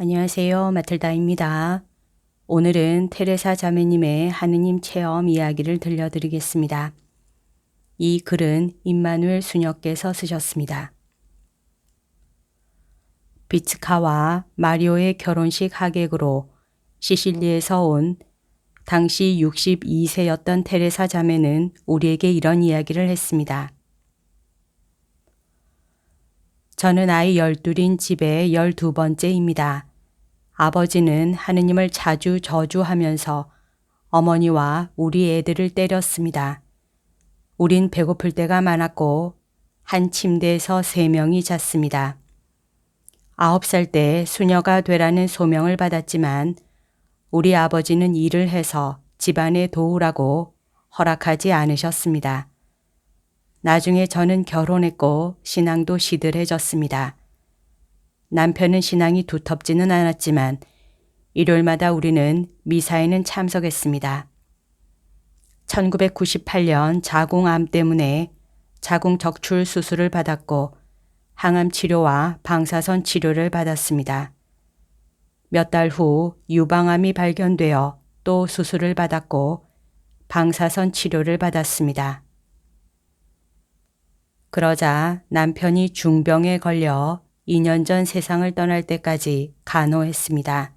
안녕하세요. 마틀다입니다. 오늘은 테레사 자매님의 하느님 체험 이야기를 들려드리겠습니다. 이 글은 임마누엘 수녀께서 쓰셨습니다. 비츠카와 마리오의 결혼식 하객으로 시실리에서 온 당시 62세였던 테레사 자매는 우리에게 이런 이야기를 했습니다. 저는 아이 열둘인 집의 열두 번째입니다. 아버지는 하느님을 자주 저주하면서 어머니와 우리 애들을 때렸습니다. 우린 배고플 때가 많았고 한 침대에서 세 명이 잤습니다. 아홉 살 때 수녀가 되라는 소명을 받았지만 우리 아버지는 일을 해서 집안에 도우라고 허락하지 않으셨습니다. 나중에 저는 결혼했고 신앙도 시들해졌습니다. 남편은 신앙이 두텁지는 않았지만 일요일마다 우리는 미사에는 참석했습니다. 1998년 자궁암 때문에 자궁 적출 수술을 받았고 항암 치료와 방사선 치료를 받았습니다. 몇 달 후 유방암이 발견되어 또 수술을 받았고 방사선 치료를 받았습니다. 그러자 남편이 중병에 걸려 2년 전 세상을 떠날 때까지 간호했습니다.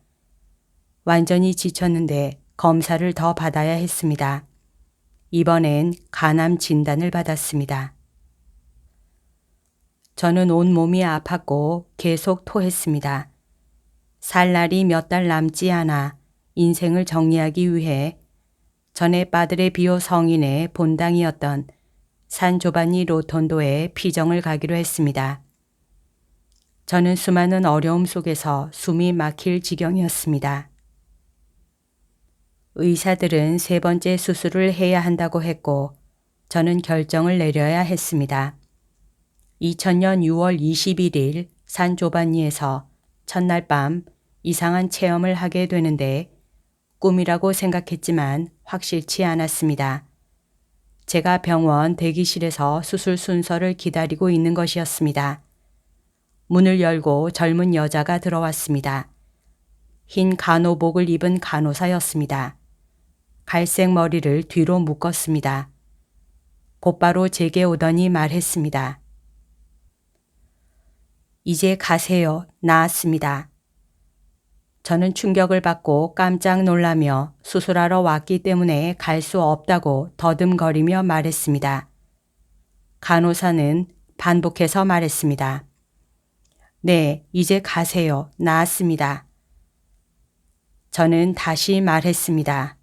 완전히 지쳤는데 검사를 더 받아야 했습니다. 이번엔 간암 진단을 받았습니다. 저는 온 몸이 아팠고 계속 토했습니다. 살 날이 몇 달 남지 않아 인생을 정리하기 위해 전에 빠드레 비오 성인의 본당이었던 산 조반니 로톤도에 피정을 가기로 했습니다. 저는 수많은 어려움 속에서 숨이 막힐 지경이었습니다. 의사들은 세 번째 수술을 해야 한다고 했고 저는 결정을 내려야 했습니다. 2000년 6월 21일 산 조반니에서 첫날 밤 이상한 체험을 하게 되는데 꿈이라고 생각했지만 확실치 않았습니다. 제가 병원 대기실에서 수술 순서를 기다리고 있는 것이었습니다. 문을 열고 젊은 여자가 들어왔습니다. 흰 간호복을 입은 간호사였습니다. 갈색 머리를 뒤로 묶었습니다. 곧바로 제게 오더니 말했습니다. 이제 가세요. 나았습니다. 저는 충격을 받고 깜짝 놀라며 수술하러 왔기 때문에 갈 수 없다고 더듬거리며 말했습니다. 간호사는 반복해서 말했습니다. 네, 이제 가세요. 나았습니다. 저는 다시 말했습니다.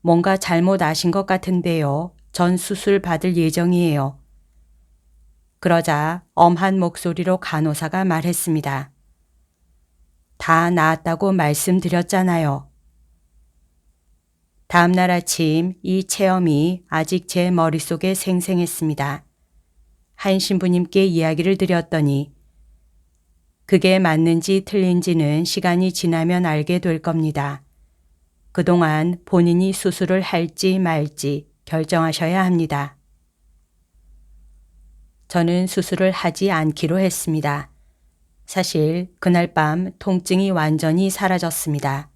뭔가 잘못 아신 것 같은데요. 전 수술 받을 예정이에요. 그러자 엄한 목소리로 간호사가 말했습니다. 다 나았다고 말씀드렸잖아요. 다음날 아침 이 체험이 아직 제 머릿속에 생생했습니다. 한 신부님께 이야기를 드렸더니 그게 맞는지 틀린지는 시간이 지나면 알게 될 겁니다. 그동안 본인이 수술을 할지 말지 결정하셔야 합니다. 저는 수술을 하지 않기로 했습니다. 사실 그날 밤 통증이 완전히 사라졌습니다.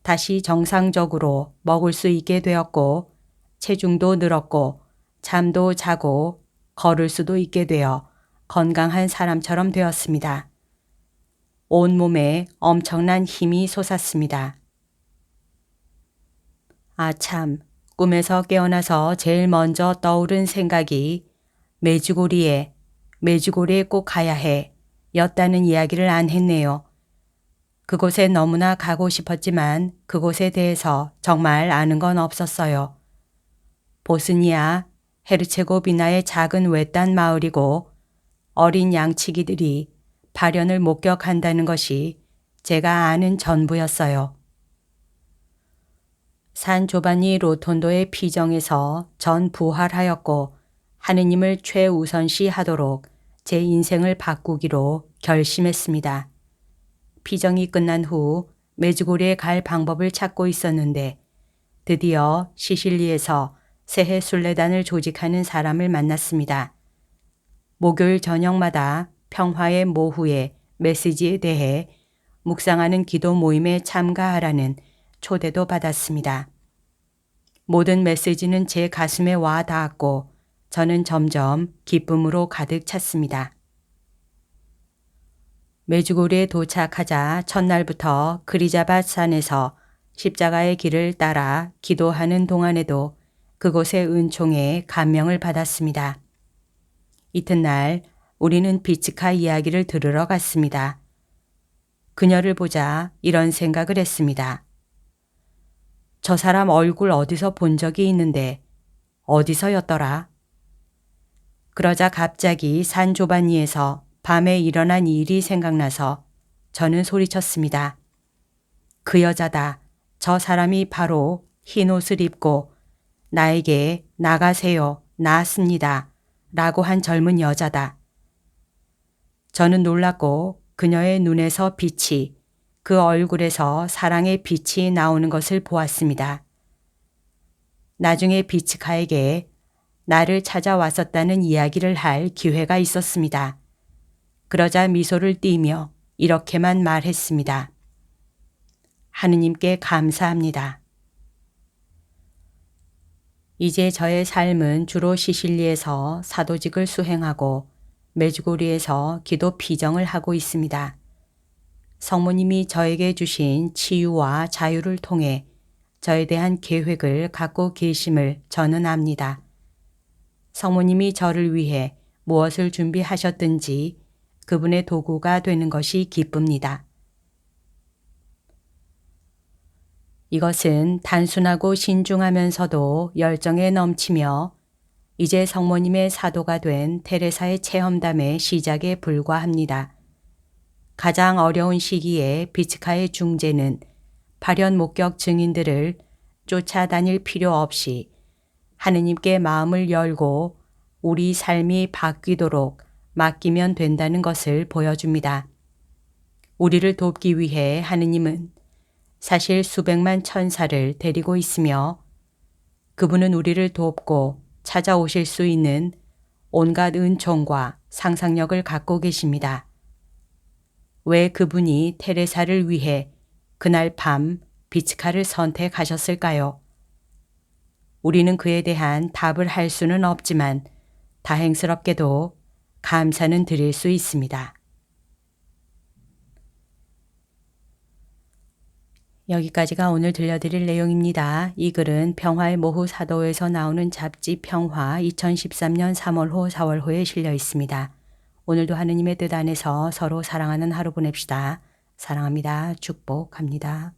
다시 정상적으로 먹을 수 있게 되었고 체중도 늘었고 잠도 자고 걸을 수도 있게 되어 건강한 사람처럼 되었습니다. 온 몸에 엄청난 힘이 솟았습니다. 아, 참. 꿈에서 깨어나서 제일 먼저 떠오른 생각이 메주고리에, 메주고리에 꼭 가야 해. 였다는 이야기를 안 했네요. 그곳에 너무나 가고 싶었지만 그곳에 대해서 정말 아는 건 없었어요. 보스니아, 헤르체고비나의 작은 외딴 마을이고 어린 양치기들이 발현을 목격한다는 것이 제가 아는 전부였어요. 산 조바니 로톤도의 피정에서 전 부활하였고 하느님을 최우선시 하도록 제 인생을 바꾸기로 결심했습니다. 피정이 끝난 후 메주고리에 갈 방법을 찾고 있었는데 드디어 시실리에서 새해 순례단을 조직하는 사람을 만났습니다. 목요일 저녁마다 평화의 모후의 메시지에 대해 묵상하는 기도 모임에 참가하라는 초대도 받았습니다. 모든 메시지는 제 가슴에 와 닿았고 저는 점점 기쁨으로 가득 찼습니다. 메주고리에 도착하자 첫날부터 그리자밭 산에서 십자가의 길을 따라 기도하는 동안에도 그곳의 은총에 감명을 받았습니다. 이튿날 우리는 비츠카 이야기를 들으러 갔습니다. 그녀를 보자 이런 생각을 했습니다. 저 사람 얼굴 어디서 본 적이 있는데 어디서였더라? 그러자 갑자기 산 조반니에서 밤에 일어난 일이 생각나서 저는 소리쳤습니다. 그 여자다. 저 사람이 바로 흰 옷을 입고 나에게 나가세요. 나았습니다. 라고 한 젊은 여자다. 저는 놀랐고 그녀의 눈에서 빛이 그 얼굴에서 사랑의 빛이 나오는 것을 보았습니다. 나중에 비츠카에게 나를 찾아왔었다는 이야기를 할 기회가 있었습니다. 그러자 미소를 띠며 이렇게만 말했습니다. 하느님께 감사합니다. 이제 저의 삶은 주로 시실리에서 사도직을 수행하고 메주고리에서 기도 피정을 하고 있습니다. 성모님이 저에게 주신 치유와 자유를 통해 저에 대한 계획을 갖고 계심을 저는 압니다. 성모님이 저를 위해 무엇을 준비하셨든지 그분의 도구가 되는 것이 기쁩니다. 이것은 단순하고 신중하면서도 열정에 넘치며 이제 성모님의 사도가 된 테레사의 체험담의 시작에 불과합니다. 가장 어려운 시기에 비츠카의 중재는 발현 목격 증인들을 쫓아다닐 필요 없이 하느님께 마음을 열고 우리 삶이 바뀌도록 맡기면 된다는 것을 보여줍니다. 우리를 돕기 위해 하느님은 사실 수백만 천사를 데리고 있으며 그분은 우리를 돕고 찾아오실 수 있는 온갖 은총과 상상력을 갖고 계십니다. 왜 그분이 테레사를 위해 그날 밤 비츠카를 선택하셨을까요? 우리는 그에 대한 답을 할 수는 없지만 다행스럽게도 감사는 드릴 수 있습니다. 여기까지가 오늘 들려드릴 내용입니다. 이 글은 평화의 모후 사도에서 나오는 잡지 평화 2013년 3월호 4월호에 실려 있습니다. 오늘도 하느님의 뜻 안에서 서로 사랑하는 하루 보냅시다. 사랑합니다. 축복합니다.